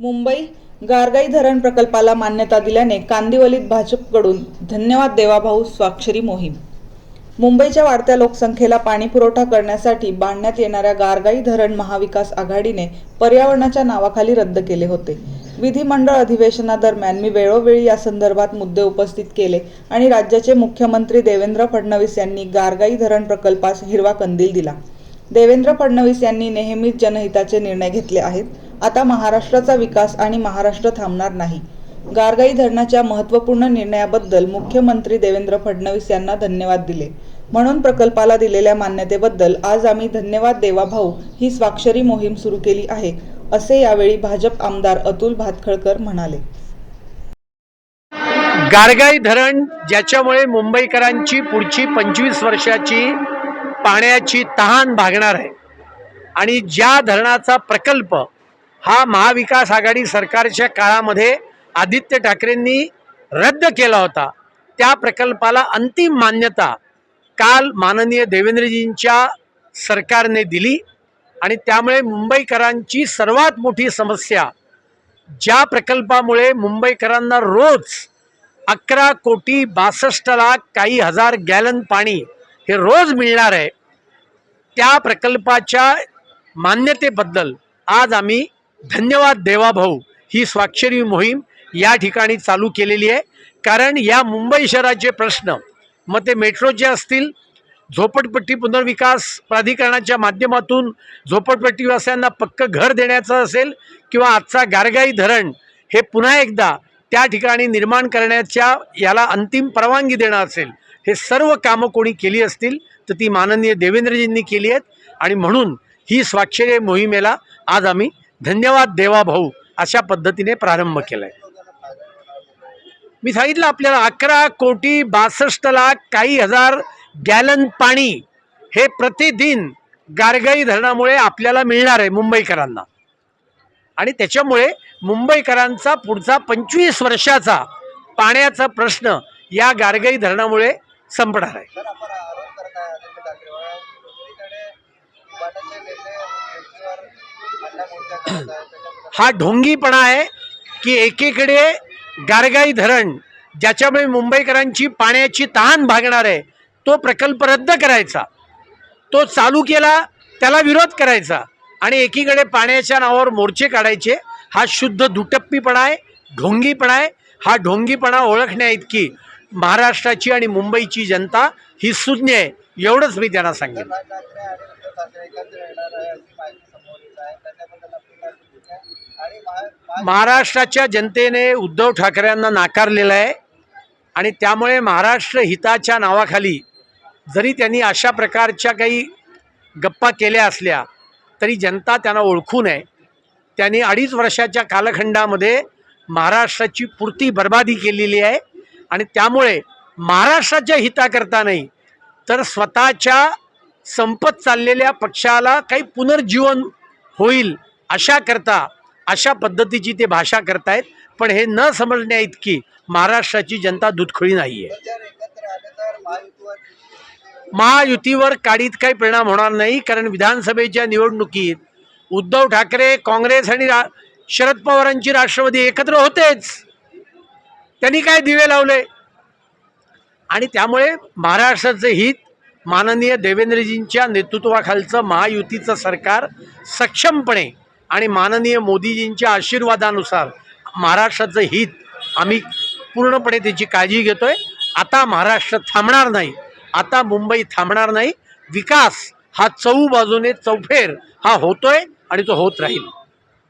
मुंबई गारगाई धरण प्रकल्पाला मान्यता दिल्याने कांदिवलीत भाजपकडून धन्यवाद देवाभाऊ स्वाक्षरी मोहीम. मुंबईच्या वाढत्या लोकसंख्येला पाणीपुरवठा करण्यासाठी बांधण्यात येणाऱ्या गारगाई धरण महाविकास आघाडीने पर्यावरणाच्या नावाखाली रद्द केले होते. विधिमंडळ अधिवेशनादरम्यान मी वेळोवेळी या संदर्भात मुद्दे उपस्थित केले आणि राज्याचे मुख्यमंत्री देवेंद्र फडणवीस यांनी गारगाई धरण प्रकल्पास हिरवा कंदील दिला. देवेंद्र फडणवीस यांनी नेहमीच जनहिताचे निर्णय घेतले आहेत. आता महाराष्ट्राचा विकास आणि महाराष्ट्र थांबणार नाही. गारगाई धरणाच्या महत्त्वपूर्ण निर्णयाबद्दल मुख्यमंत्री देवेंद्र फडणवीस यांना धन्यवाद दिले. म्हणून प्रकल्पाला दिलेल्या मान्यतेबद्दल आज आम्ही धन्यवाद देवा भाऊ ही स्वाक्षरी मोहीम सुरू केली आहे असे यावेळी भाजप आमदार अतुल भातखळकर म्हणाले. गारगाई धरण ज्याच्यामुळे मुंबईकरांची पुढची पंचवीस वर्षाची पाण्याची तहान भागणार आहे. आणि ज्या धरणाचा प्रकल्प हा महाविकास आघाडी सरकारच्या काळामध्ये आदित्य ठाकरेंनी रद्द केला होता त्या प्रकल्पाला अंतिम मान्यता काल माननीय देवेंद्रजींच्या सरकारने दिली आणि त्यामुळे मुंबईकरांची सर्वात मोठी समस्या ज्या प्रकल्पामुळे मुंबईकरांना रोज अकरा कोटी बासष्ट लाख काही हजार गॅलन पाणी हे रोज मिळणार आहे. त्या प्रकल्पाच्या मान्यतेबद्दल आज आम्ही धन्यवाद देवाभाऊ ही स्वाक्षरी मोहीम या ठिकाणी चालू केलेली आहे. कारण या मुंबई शहराचे प्रश्न मग ते मेट्रोचे असतील झोपडपट्टी पुनर्विकास प्राधिकरणाच्या माध्यमातून झोपडपट्टीवासियांना पक्क घर देण्याचं असेल किंवा आजचा गारगाई धरण हे पुन्हा एकदा त्या ठिकाणी निर्माण करण्याच्या याला अंतिम परवानगी देणं असेल हे सर्व कामं कोणी केली असतील तर ती माननीय देवेंद्रजींनी केली आहेत. आणि म्हणून ही स्वाक्षरी मोहिमेला आज आम्ही धन्यवाद देवा भाऊ अशा पद्धतीने प्रारंभ केला आहे मी सांगितलं आपल्याला अकरा कोटी बासष्ट लाख काही हजार गॅलन पाणी हे प्रतिदिन गारगाई धरणामुळे आपल्याला मिळणार आहे मुंबईकरांना. आणि त्याच्यामुळे मुंबईकरांचा पुढचा पंचवीस वर्षाचा पाण्याचा प्रश्न या गारगाई धरणामुळे संपणार आहे. हा ढोंगीपणा आहे की एकीकडे गारगाई धरण ज्याच्यामुळे मुंबईकरांची पाण्याची तहान भागणार आहे तो प्रकल्प रद्द करायचा. तो चालू केला त्याला विरोध करायचा. आणि एकीकडे पाण्याच्या नावावर मोर्चे काढायचे हा शुद्ध दुटप्पीपणा आहे ढोंगीपणा आहे. हा ढोंगीपणा ओळखण्या इतकी महाराष्ट्राची आणि मुंबईची जनता ही सुज्ञ आहे. एवढंच मी त्यांना सांगेन. महाराष्ट्राच्या जनतेने उद्धव ठाकरेंना नाकारलेलं आहे आणि त्यामुळे महाराष्ट्र हिताच्या नावाखाली जरी त्यांनी अशा प्रकारच्या काही गप्पा केल्या असल्या तरी जनता त्यांना ओळखू नये त्यांनी अडीच वर्षाच्या कालखंडामध्ये महाराष्ट्राची पुरती बर्बादी केलेली आहे. आणि त्यामुळे महाराष्ट्राच्या हिताकरता नाही तर स्वतःच्या संपत चाललेल्या पक्षाला काही पुनर्जीवन होईल अशा करता अशा पद्धतीची ते भाषा करतायत. पण हे न समजण्या इतकी महाराष्ट्राची जनता दुधखळी नाही आहे महायुतीवर महायुतीवर काडीत काही परिणाम होणार नाही कारण विधानसभेच्या निवडणुकीत उद्धव ठाकरे काँग्रेस आणि रा शरद पवारांची राष्ट्रवादी एकत्र होतेच. त्यांनी काय दिवे लावले? आणि त्यामुळे महाराष्ट्राचं हित माननीय देवेंद्रजींच्या नेतृत्वाखालचं महायुतीचं सरकार सक्षमपणे आणि माननीय मोदीजींच्या आशीर्वादानुसार महाराष्ट्राचं हित आम्ही पूर्णपणे त्याची काळजी घेतो आहे आता महाराष्ट्र थांबणार नाही. आता मुंबई थांबणार नाही. विकास हा चहू बाजूने चौफेर हा होतोय आणि तो होत राहील.